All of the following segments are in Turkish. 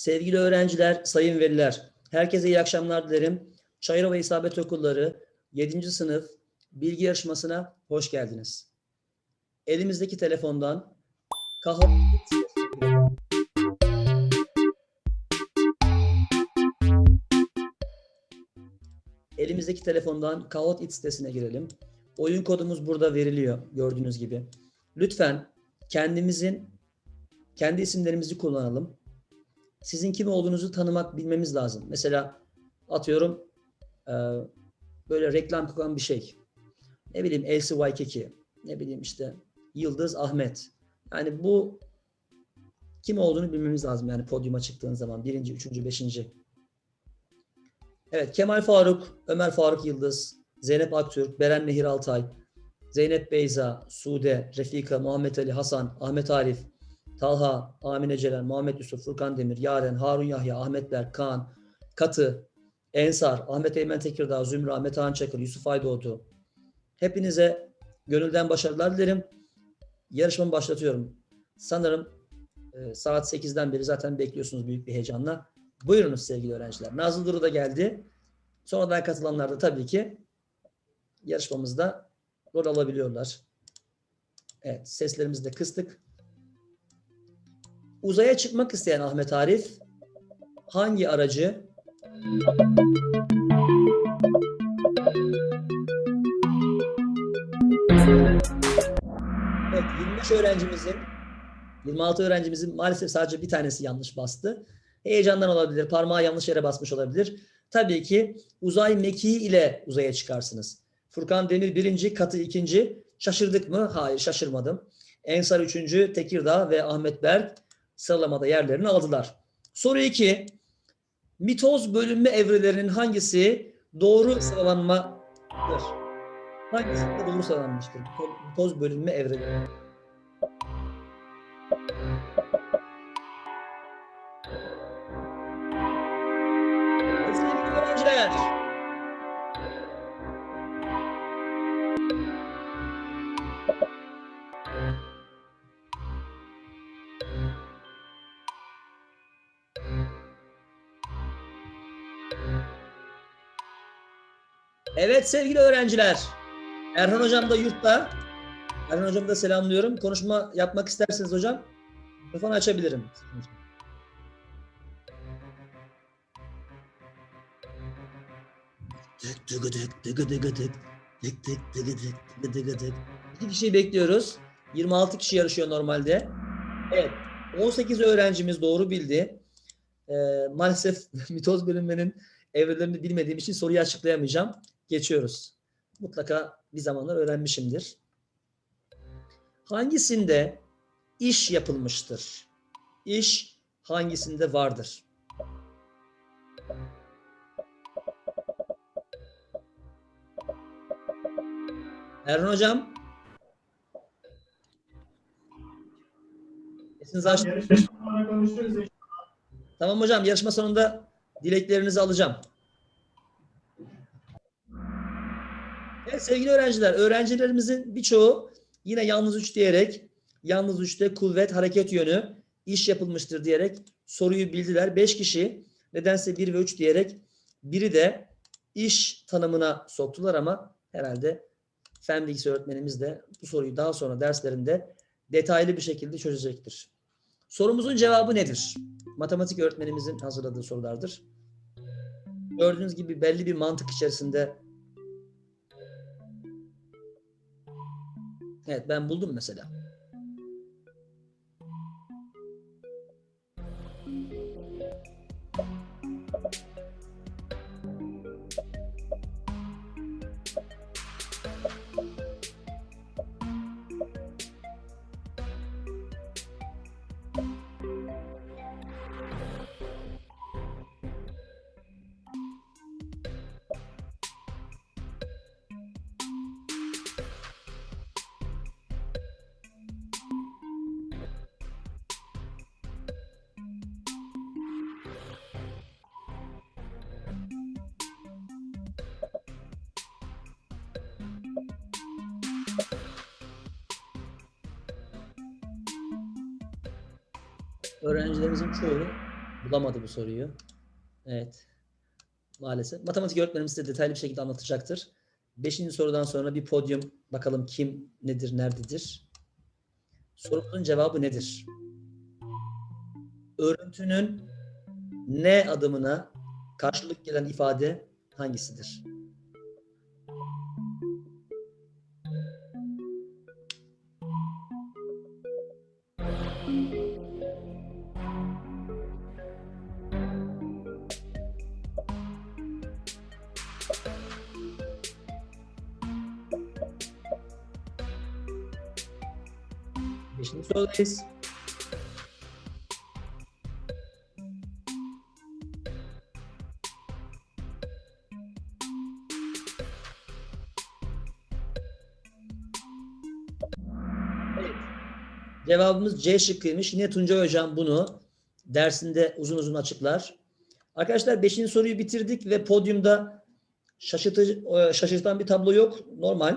Sevgili öğrenciler, sayın veliler, herkese iyi akşamlar dilerim. Çayırova İsabet Okulları 7. sınıf bilgi yarışmasına hoş geldiniz. Elimizdeki telefondan Kaho Elimizdeki telefondan Kahoot It sitesine girelim. Oyun kodumuz burada veriliyor gördüğünüz gibi. Lütfen kendimizin kendi isimlerimizi kullanalım. Sizin kim olduğunuzu tanımak bilmemiz lazım. Mesela atıyorum e, böyle reklam kokan bir şey. Ne bileyim Elsie Waikiki, ne bileyim işte Yıldız Ahmet. Yani bu kim olduğunu bilmemiz lazım yani podyuma çıktığın zaman birinci, üçüncü, beşinci. Evet Kemal Faruk, Ömer Faruk Yıldız, Zeynep Aktürk, Beren Nehir Altay, Zeynep Beyza, Sude, Refika, Muhammed Ali Hasan, Ahmet Arif, Talha, Amine Ceren, Muhammed Yusuf, Furkan Demir, Yaren, Harun Yahya, Ahmet Berk, Kaan, Katı, Ensar, Ahmet Eymen Tekirdağ, Zümra, Ahmet Han Çakır, Yusuf Aydoğdu. Hepinize gönülden başarılar dilerim. Yarışmamı başlatıyorum. Sanırım e, saat 8'den beri zaten bekliyorsunuz büyük bir heyecanla. Buyurunuz sevgili öğrenciler. Nazlı Duru da geldi. Sonradan katılanlar da tabii ki yarışmamızda rol alabiliyorlar. Evet, seslerimizi de kıstık. Uzaya çıkmak isteyen Ahmet Arif hangi aracı Evet, 25 öğrencimizin 26 öğrencimizin maalesef sadece bir tanesi yanlış bastı. Heyecandan olabilir, parmağı yanlış yere basmış olabilir. Tabii ki uzay mekiği ile uzaya çıkarsınız. Furkan Demir birinci, Katı ikinci. Şaşırdık mı? Hayır şaşırmadım. Ensar üçüncü, Tekirdağ ve Ahmet Berk sıralamada yerlerini aldılar. Soru 2. Mitoz bölünme evrelerinin hangisi doğru sıralanmadır? Hangisi doğru sıralanmıştır? Mitoz bölünme evreleri. Evet sevgili öğrenciler. Erhan Hocam da yurtta. Erhan Hocam'ı da selamlıyorum. Konuşma yapmak isterseniz hocam mikrofonu açabilirim. Tık tık tık tık tık tık tık tık tık tık tık tık. İki kişiyi bekliyoruz. 26 kişi yarışıyor normalde. Evet. 18 öğrencimiz doğru bildi. Ee, maalesef mitoz bölünmenin evrelerini bilmediğim için soruyu açıklayamayacağım. Geçiyoruz. Mutlaka bir zamanlar öğrenmişimdir. Hangisinde iş yapılmıştır? İş hangisinde vardır? Erhan Hocam. Sesinizi konuşuruz. Tamam hocam yarışma sonunda dileklerinizi alacağım. Evet sevgili öğrenciler, öğrencilerimizin birçoğu yine yalnız üç diyerek, yalnız üçte kuvvet, hareket yönü, iş yapılmıştır diyerek soruyu bildiler. Beş kişi nedense bir ve üç diyerek biri de iş tanımına soktular ama herhalde fen bilgisi öğretmenimiz de bu soruyu daha sonra derslerinde detaylı bir şekilde çözecektir. Sorumuzun cevabı nedir? Matematik öğretmenimizin hazırladığı sorulardır. Gördüğünüz gibi belli bir mantık içerisinde Evet ben buldum mesela. Öğrencilerimizin çoğu Bulamadı bu soruyu. Evet. Maalesef. Matematik öğretmenimiz size detaylı bir şekilde anlatacaktır. Beşinci sorudan sonra bir podyum. Bakalım kim nedir, nerededir? Sorumuzun cevabı nedir? Örüntünün ne adımına karşılık gelen ifade hangisidir? Evet. Cevabımız C şıkkıymış. Yine Tuncay Hocam bunu dersinde uzun uzun açıklar. Arkadaşlar 5. soruyu bitirdik ve podyumda şaşırtıcı, e, şaşırtan bir tablo yok. Normal.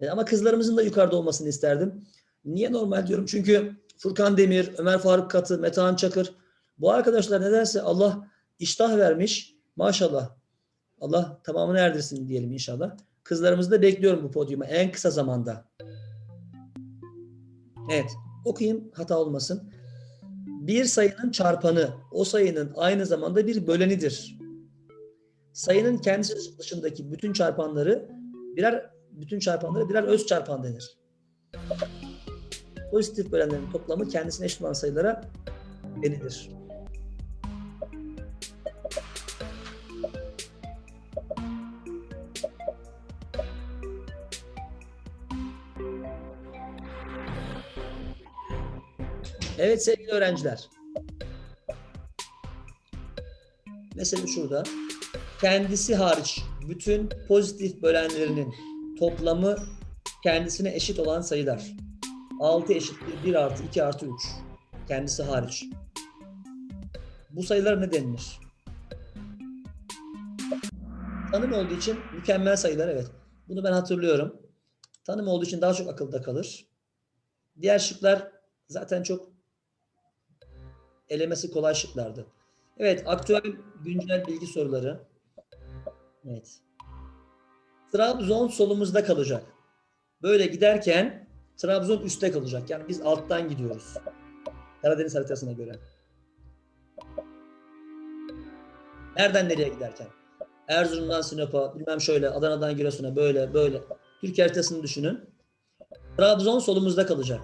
E, Ama kızlarımızın da yukarıda olmasını isterdim. Niye normal diyorum? Çünkü Furkan Demir, Ömer Faruk Katı, Metehan Çakır bu arkadaşlar nedense Allah iştah vermiş. Maşallah. Allah tamamını erdirsin diyelim inşallah. Kızlarımızı da bekliyorum bu podyuma en kısa zamanda. Evet. Okuyayım hata olmasın. Bir sayının çarpanı o sayının aynı zamanda bir bölenidir. Sayının kendisi dışındaki bütün çarpanları birer bütün çarpanları birer öz çarpan denir. Pozitif bölenlerin toplamı kendisine eşit olan sayılara denilir. Evet sevgili öğrenciler. Mesela şurada kendisi hariç bütün pozitif bölenlerinin toplamı kendisine eşit olan sayılar. 6 eşittir 1 artı 2 artı 3. Kendisi hariç. Bu sayılar ne denilir? Tanım olduğu için mükemmel sayılar evet. Bunu ben hatırlıyorum. Tanım olduğu için daha çok akılda kalır. Diğer şıklar zaten çok elemesi kolay şıklardı. Evet, aktüel güncel bilgi soruları. Evet. Trabzon solumuzda kalacak. Böyle giderken Trabzon üstte kalacak. Yani biz alttan gidiyoruz. Karadeniz haritasına göre. Nereden nereye giderken? Erzurum'dan Sinop'a, bilmem şöyle, Adana'dan Giresun'a böyle böyle. Türkiye haritasını düşünün. Trabzon solumuzda kalacak.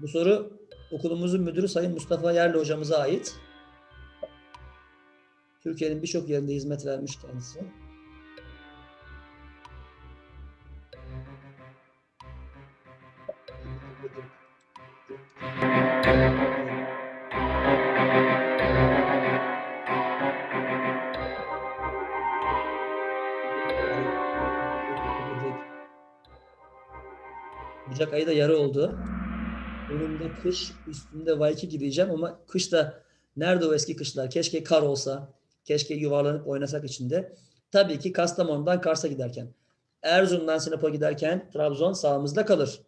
Bu soru okulumuzun müdürü Sayın Mustafa Yerli hocamıza ait. Türkiye'nin birçok yerinde hizmet vermiş kendisi. Ocak ayı da yarı oldu. Önümde kış, üstünde Vaykiki diyeceğim ama kış da nerede o eski kışlar? Keşke kar olsa, keşke yuvarlanıp oynasak içinde. Tabii ki Kastamonu'dan Kars'a giderken. Erzurum'dan Sinop'a giderken Trabzon sağımızda kalır.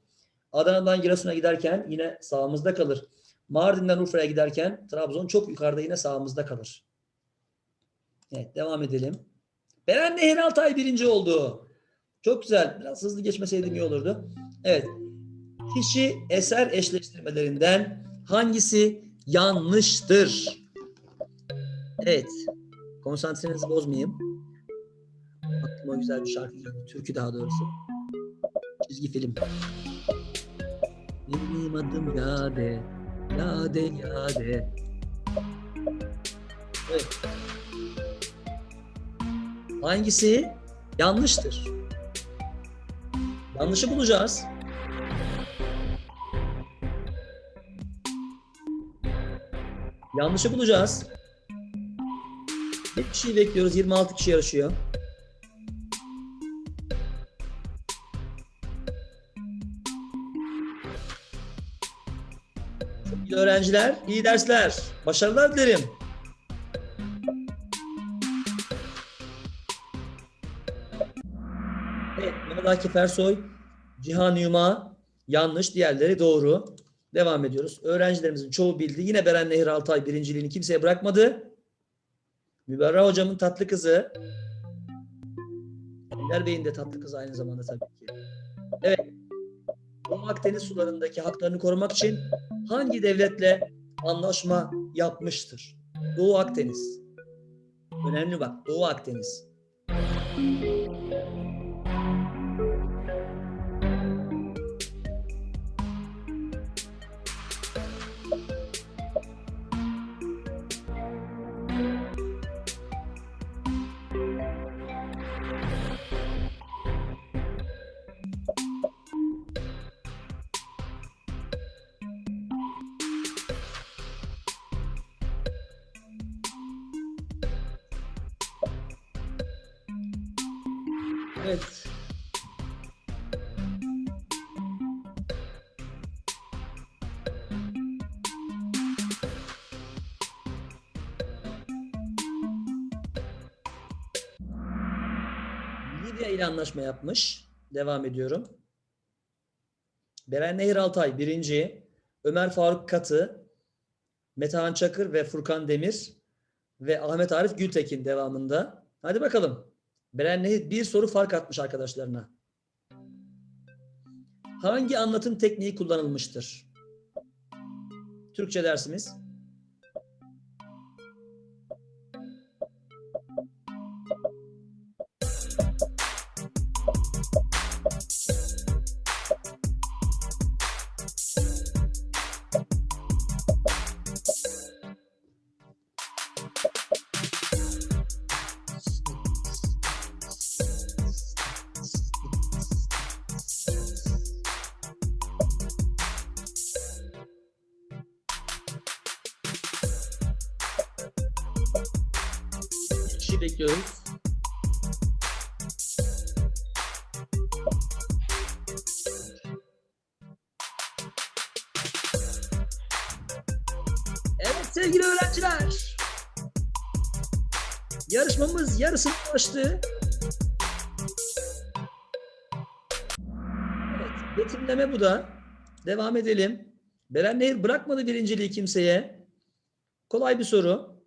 Adana'dan Giresun'a giderken yine sağımızda kalır. Mardin'den Urfa'ya giderken Trabzon çok yukarıda yine sağımızda kalır. Evet devam edelim. Beren Nehir Altay birinci oldu. Çok güzel. Biraz hızlı geçmeseydim iyi olurdu. Evet. Kişi eser eşleştirmelerinden hangisi yanlıştır? Evet. Konsantrenizi bozmayayım. Aklıma güzel bir şarkı geldi. Türkü daha doğrusu. Çizgi film. Benim adım Yade. Yade Yade. Evet. Hangisi yanlıştır? Yanlışı bulacağız. Yanlışı bulacağız. Bir kişiyi bekliyoruz. 26 kişi yarışıyor. Sevgili öğrenciler, iyi dersler. Başarılar dilerim. Akif Ersoy, Cihan Yuma yanlış, diğerleri doğru. Devam ediyoruz. Öğrencilerimizin çoğu bildi. Yine Beren Nehir Altay birinciliğini kimseye bırakmadı. Müberra hocamın tatlı kızı. Ender Bey'in de tatlı kızı aynı zamanda tabii ki. Evet. Doğu Akdeniz sularındaki haklarını korumak için hangi devletle anlaşma yapmıştır? Doğu Akdeniz. Önemli bak. Doğu Akdeniz. Libya ile anlaşma yapmış. Devam ediyorum. Beren Nehir Altay birinci. Ömer Faruk Katı, Metehan Çakır ve Furkan Demir ve Ahmet Arif Gültekin devamında. Hadi bakalım. Beren Nehir bir soru fark atmış arkadaşlarına. Hangi anlatım tekniği kullanılmıştır? Türkçe dersimiz. Bekliyoruz. Evet sevgili öğrenciler. Yarışmamız yarısına ulaştı. Evet, betimleme bu da. Devam edelim. Beren Nehir bırakmadı birinciliği kimseye. Kolay bir soru.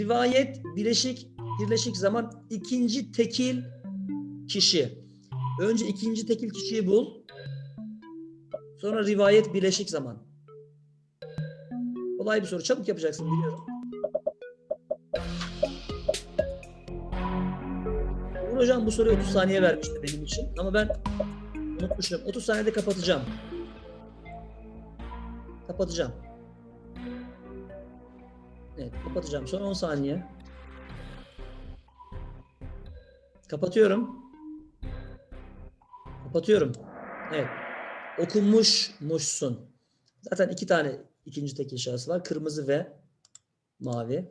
Rivayet bileşik birleşik zaman ikinci tekil kişi. Önce ikinci tekil kişiyi bul. Sonra rivayet bileşik zaman. Kolay bir soru. Çabuk yapacaksın biliyorum. Uğur Hocam bu soruyu 30 saniye vermişti benim için. Ama ben unutmuşum. 30 saniyede kapatacağım. Kapatacağım. Evet kapatacağım. Son 10 saniye. Kapatıyorum. Kapatıyorum. Evet. Okunmuşmuşsun. Zaten iki tane ikinci tekil şahıs var. Kırmızı ve mavi.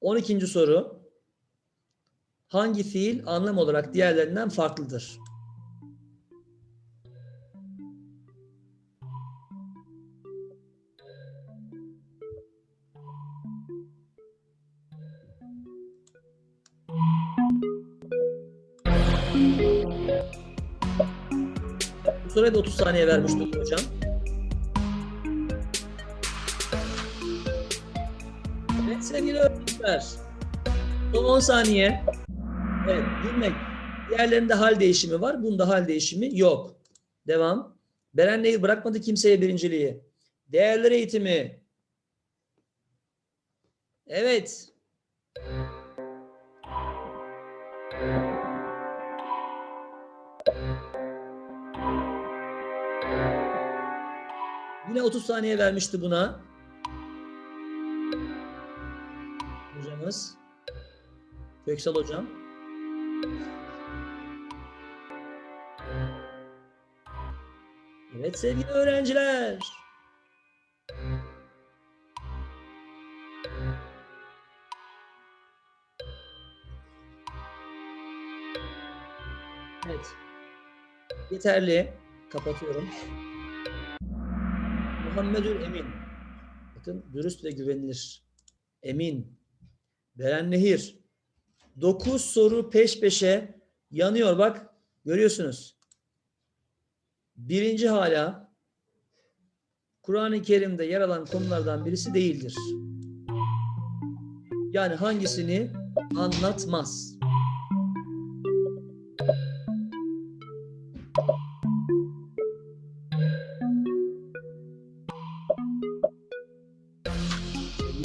12. soru. Hangi fiil anlam olarak diğerlerinden farklıdır? Bu soruya da 30 saniye vermiştik hocam. Evet sevgili öğrenciler. Son 10 saniye. Evet gülmek. Diğerlerinde hal değişimi var. Bunda hal değişimi yok. Devam. Beren Nehir bırakmadı kimseye birinciliği. Değerler eğitimi. Evet. Yine 30 saniye vermişti buna. Hocamız. Köksal hocam. Evet sevgili öğrenciler. Evet. Yeterli. Kapatıyorum. Muhammedül Emin. Bakın dürüst ve güvenilir. Emin. Beren Nehir. 9 soru peş peşe yanıyor bak. Görüyorsunuz. Birinci hala. Kur'an-ı Kerim'de yer alan konulardan birisi değildir. Yani hangisini anlatmaz?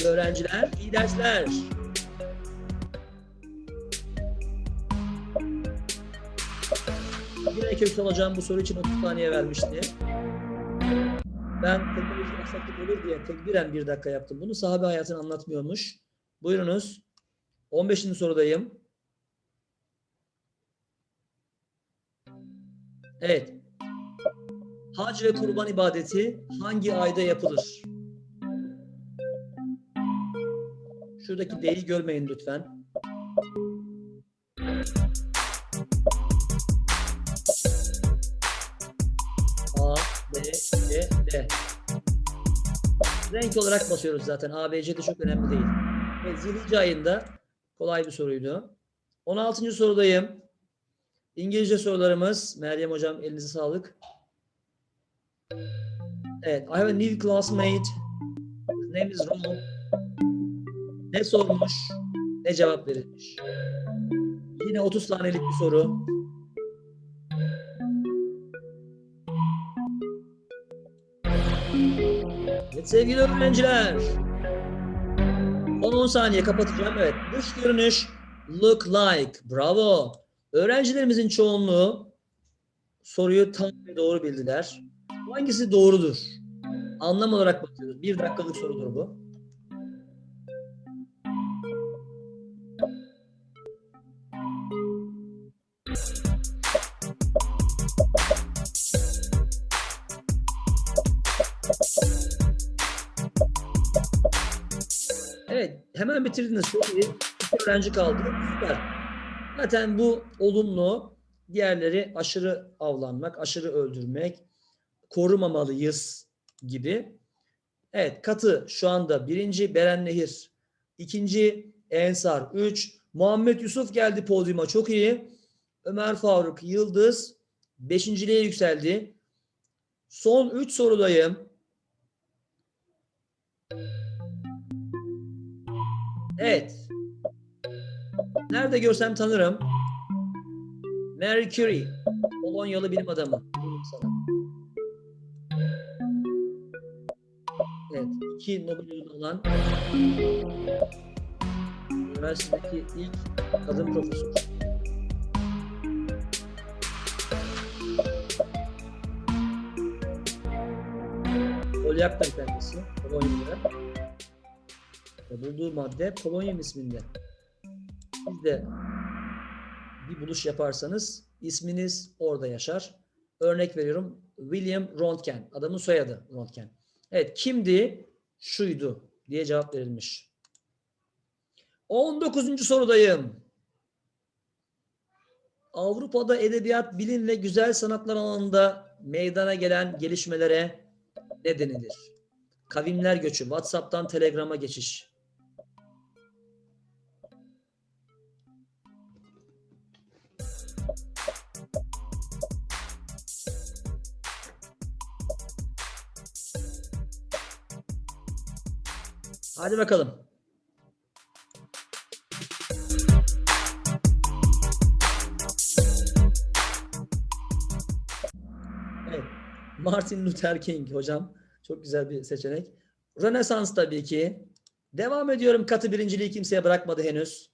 Öğrenciler, iyi dersler. Yine köksal hocam bu soru için 30 saniye vermişti. Ben teknoloji aksaklık olur diye tekbiren bir dakika yaptım. Bunu sahabe hayatını anlatmıyormuş. Buyurunuz. 15. sorudayım. Evet. Hac ve kurban ibadeti hangi ayda yapılır? Şuradaki D'yi görmeyin lütfen. A, B, C, D. Renk olarak basıyoruz zaten. A, B, C de çok önemli değil. Evet, Zilhicce ayında kolay bir soruydu. 16. sorudayım. İngilizce sorularımız. Meryem Hocam elinize sağlık. Evet. I have a new classmate. His name is Ron. Ne sormuş? Ne cevap verilmiş? Yine 30 saniyelik bir soru. Evet sevgili öğrenciler. 10-10 saniye kapatacağım. Evet. Dış görünüş look like. Bravo. Öğrencilerimizin çoğunluğu soruyu tam ve doğru bildiler. Hangisi doğrudur? Anlam olarak bakıyoruz. Bir dakikalık sorudur bu. Evet, hemen bitirdiniz. İyi. İki öğrenci kaldı. Süper. Zaten bu olumlu. Diğerleri aşırı avlanmak, aşırı öldürmek, korumamalıyız gibi. Evet, Katı şu anda birinci, Beren Nehir. ikinci, Ensar. Üç, Muhammed Yusuf geldi podyuma. Çok iyi. Ömer Faruk Yıldız beşinciliğe yükseldi. Son üç sorudayım. Evet. Nerede görsem tanırım. Mary Curie. Polonyalı bilim adamı. Evet. iki Nobel ödülü alan üniversitedeki ilk kadın profesör. Polyakta kendisi. Polonyalı. Ve bulduğu madde polonyum isminde. Siz de bir buluş yaparsanız isminiz orada yaşar. Örnek veriyorum William Röntgen. Adamın soyadı Röntgen. Evet kimdi? Şuydu diye cevap verilmiş. 19. sorudayım. Avrupa'da edebiyat, bilim ve güzel sanatlar alanında meydana gelen gelişmelere ne denilir? Kavimler göçü, WhatsApp'tan Telegram'a geçiş. Hadi bakalım. Evet. Martin Luther King hocam. Çok güzel bir seçenek. Rönesans tabii ki. Devam ediyorum. Katı birinciliği kimseye bırakmadı henüz.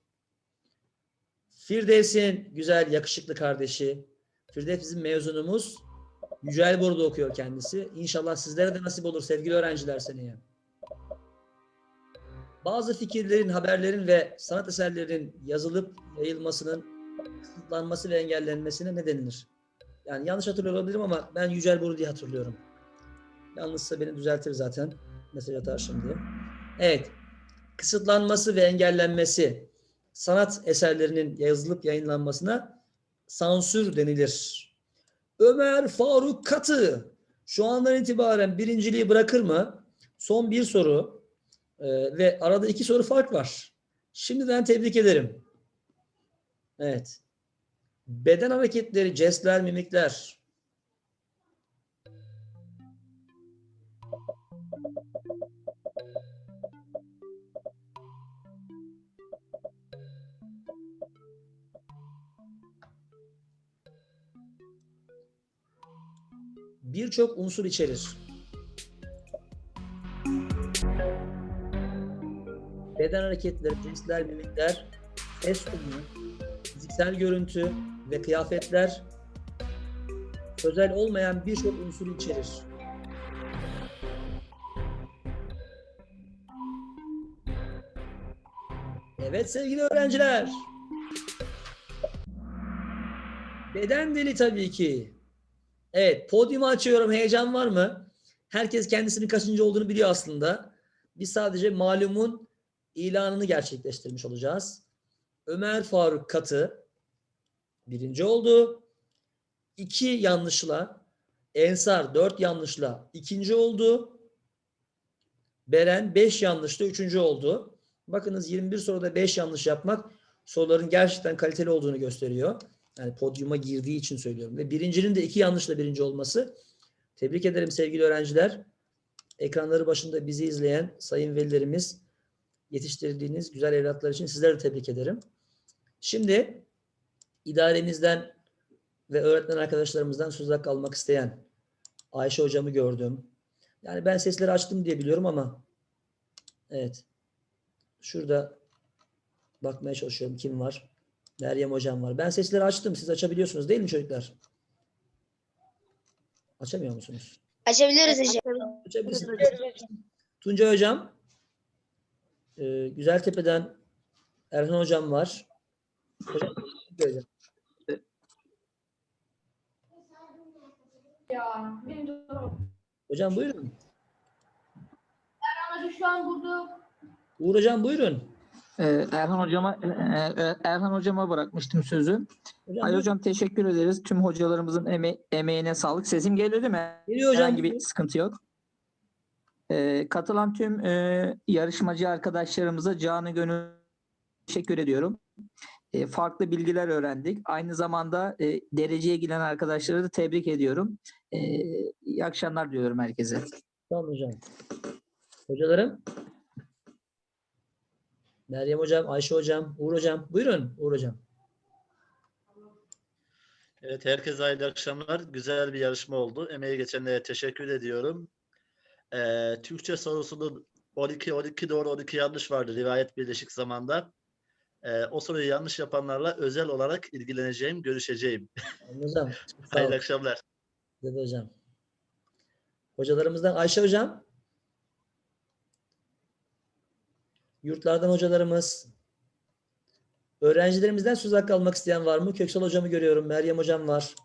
Firdevs'in güzel, yakışıklı kardeşi. Firdevs bizim mezunumuz. Yücel burada okuyor kendisi. İnşallah sizlere de nasip olur sevgili öğrenciler seneye. Bazı fikirlerin, haberlerin ve sanat eserlerinin yazılıp yayılmasının kısıtlanması ve engellenmesine ne denilir? Yani yanlış hatırlıyor olabilirim ama ben Yücel Boru diye hatırlıyorum. Yanlışsa beni düzeltir zaten. Mesaj atar şimdi. Evet. Kısıtlanması ve engellenmesi sanat eserlerinin yazılıp yayınlanmasına sansür denilir. Ömer Faruk Katı şu andan itibaren birinciliği bırakır mı? Son bir soru ee, ve arada iki soru fark var. Şimdiden tebrik ederim. Evet. Beden hareketleri, jestler, mimikler. Birçok unsur içerir. Beden hareketleri, jestler, mimikler, ses tonu, fiziksel görüntü ve kıyafetler sözel olmayan birçok unsur içerir. Evet sevgili öğrenciler. Beden dili tabii ki. Evet, podyumu açıyorum. Heyecan var mı? Herkes kendisinin kaçıncı olduğunu biliyor aslında. Biz sadece malumun ilanını gerçekleştirmiş olacağız. Ömer Faruk Katı birinci oldu. İki yanlışla Ensar dört yanlışla ikinci oldu. Beren beş yanlışla üçüncü oldu. Bakınız 21 soruda 5 yanlış yapmak soruların gerçekten kaliteli olduğunu gösteriyor. Yani podyuma girdiği için söylüyorum. Ve birincinin de iki yanlışla birinci olması. Tebrik ederim sevgili öğrenciler. Ekranları başında bizi izleyen sayın velilerimiz yetiştirdiğiniz güzel evlatlar için sizleri de tebrik ederim. Şimdi idaremizden ve öğretmen arkadaşlarımızdan söz hakkı almak isteyen Ayşe hocamı gördüm. Yani ben sesleri açtım diye biliyorum ama evet. Şurada bakmaya çalışıyorum kim var. Meryem hocam var. Ben sesleri açtım. Siz açabiliyorsunuz değil mi çocuklar? Açamıyor musunuz? Açabiliriz hocam. Açabilirsiniz. Tunca hocam. Ee, Güzeltepe'den Erhan hocam var. Hocam, hocam. Ya benim de Hocam buyurun. amacım şu an burada Uğur hocam buyurun. Ee, Erhan hocama e, e, Erhan hocama bırakmıştım sözü. Hocam, buyurun. hocam teşekkür ederiz. Tüm hocalarımızın eme- emeğine sağlık. Sesim geliyor değil mi? Geliyor hocam. Herhangi bir sıkıntı yok. Ee, katılan tüm e, yarışmacı arkadaşlarımıza canı gönül teşekkür ediyorum. E, farklı bilgiler öğrendik. Aynı zamanda e, dereceye giren arkadaşları da tebrik ediyorum. E, iyi akşamlar diliyorum herkese. Tamam hocam. Hocalarım. Meryem hocam, Ayşe hocam, Uğur hocam. Buyurun Uğur hocam. Evet, herkese hayırlı akşamlar. Güzel bir yarışma oldu. Emeği geçenlere teşekkür ediyorum. Ee, Türkçe sorusunun 12, 12 doğru 12 yanlış vardı rivayet birleşik zamanda. Ee, o soruyu yanlış yapanlarla özel olarak ilgileneceğim, görüşeceğim. Hocam. Hayırlı akşamlar. Dedi hocam. Hocalarımızdan Ayşe hocam. Yurtlardan hocalarımız. Öğrencilerimizden söz hakkı almak isteyen var mı? Köksal hocamı görüyorum. Meryem hocam var.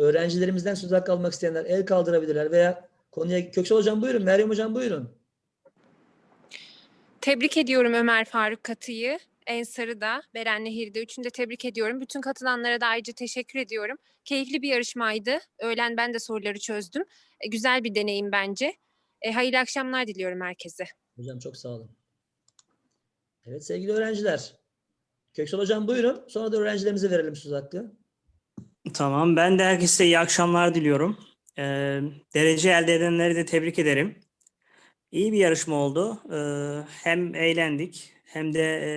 Öğrencilerimizden söz hakkı almak isteyenler el kaldırabilirler veya konuya Köksal hocam buyurun. Meryem hocam buyurun. Tebrik ediyorum Ömer Faruk Katı'yı. Ensar'ı da, Beren Nehir'i de. Üçünü de tebrik ediyorum. Bütün katılanlara da ayrıca teşekkür ediyorum. Keyifli bir yarışmaydı. Öğlen ben de soruları çözdüm. E, güzel bir deneyim bence. E, hayırlı akşamlar diliyorum herkese. Hocam çok sağ olun. Evet sevgili öğrenciler. Köksal hocam buyurun. Sonra da öğrencilerimize verelim söz hakkı. Tamam. Ben de herkese iyi akşamlar diliyorum. Ee, derece elde edenleri de tebrik ederim. İyi bir yarışma oldu. Ee, hem eğlendik hem de e,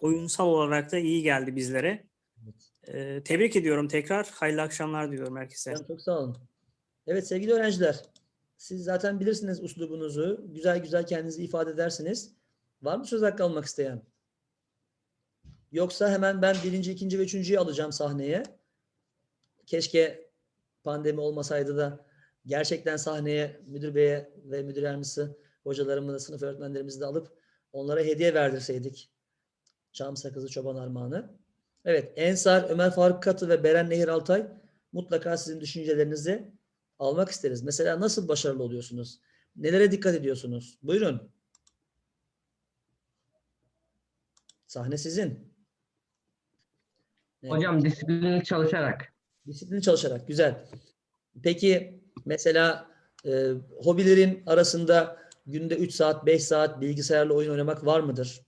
oyunsal olarak da iyi geldi bizlere. Ee, tebrik ediyorum tekrar. Hayırlı akşamlar diliyorum herkese. Hocam çok sağ olun. Evet sevgili öğrenciler. Siz zaten bilirsiniz uslubunuzu. Güzel güzel kendinizi ifade edersiniz. Var mı söz hakkı almak isteyen? Yoksa hemen ben birinci, ikinci ve üçüncüyü alacağım sahneye. Keşke pandemi olmasaydı da gerçekten sahneye müdür beye ve müdür yardımcısı hocalarımı da sınıf öğretmenlerimizi de alıp onlara hediye verdirseydik. Çam sakızı çoban armağanı. Evet Ensar, Ömer Faruk Katı ve Beren Nehir Altay mutlaka sizin düşüncelerinizi almak isteriz. Mesela nasıl başarılı oluyorsunuz? Nelere dikkat ediyorsunuz? Buyurun. Sahne sizin. Evet. Hocam disiplinli çalışarak. Disiplinli çalışarak. Güzel. Peki mesela e, hobilerin arasında günde 3 saat, 5 saat bilgisayarla oyun oynamak var mıdır?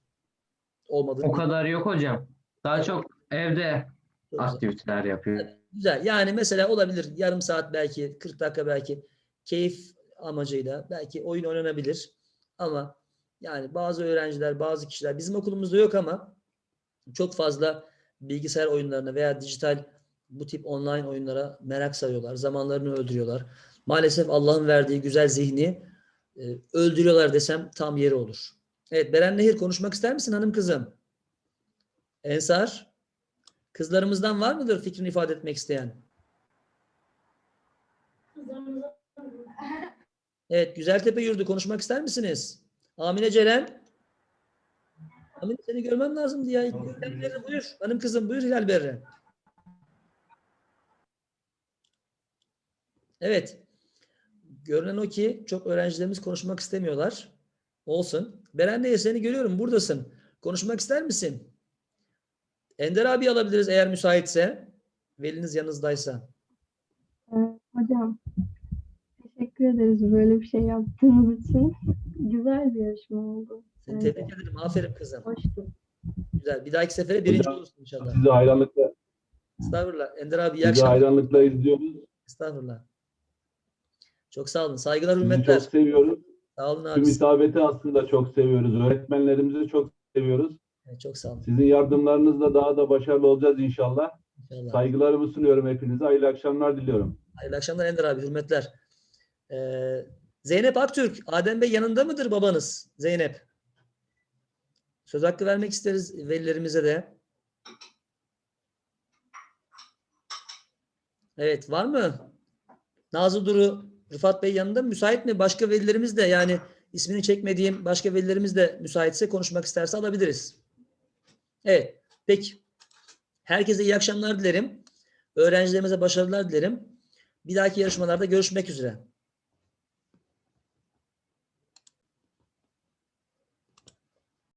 Olmadı. O kadar yok hocam. Daha çok evde Çok güzel. aktiviteler yapıyor. Güzel. Yani mesela olabilir yarım saat belki 40 dakika belki keyif amacıyla belki oyun oynanabilir. Ama yani bazı öğrenciler, bazı kişiler bizim okulumuzda yok ama çok fazla bilgisayar oyunlarına veya dijital bu tip online oyunlara merak sarıyorlar. Zamanlarını öldürüyorlar. Maalesef Allah'ın verdiği güzel zihni e, öldürüyorlar desem tam yeri olur. Evet Beren Nehir konuşmak ister misin hanım kızım? Ensar? Kızlarımızdan var mıdır fikrini ifade etmek isteyen? Evet Güzeltepe Yurdu konuşmak ister misiniz? Amine Ceren? Amine seni görmem ya. Hilal Berre buyur. Hanım kızım buyur Hilal Berre. Evet. Görünen o ki çok öğrencilerimiz konuşmak istemiyorlar. Olsun. Beren Nehir seni görüyorum buradasın. Konuşmak ister misin? Ender abi alabiliriz eğer müsaitse. Veliniz yanınızdaysa. Hocam, teşekkür ederiz böyle bir şey yaptığınız için. Güzel bir yarışma oldu. Seni tebrik ederim. Aferin kızım. Hoştu. Güzel. Bir dahaki sefere birinci Hocam, olursun inşallah. Sizi hayranlıkla, Estağfurullah. Ender abi iyi sizi akşamlar. hayranlıkla izliyoruz. Estağfurullah. Çok sağ olun. Saygılar, Sizi hürmetler. çok seviyoruz. Sağ olun Tüm abi. isabeti aslında çok seviyoruz. Öğretmenlerimizi çok seviyoruz. Evet, Çok sağ olun. Sizin yardımlarınızla daha da başarılı olacağız inşallah. İnşallah. Saygılarımı sunuyorum hepinize. Hayırlı akşamlar diliyorum. Hayırlı akşamlar Ender abi. Hürmetler. Ee, Zeynep Aktürk. Adem Bey yanında mıdır babanız? Zeynep. Söz hakkı vermek isteriz velilerimize de. Evet var mı? Nazlı Duru, Rıfat Bey yanında? Müsait mi? Başka velilerimiz de yani ismini çekmediğim başka velilerimiz de müsaitse konuşmak isterse alabiliriz. Evet. Peki. Herkese iyi akşamlar dilerim. Öğrencilerimize başarılar dilerim. Bir dahaki yarışmalarda görüşmek üzere.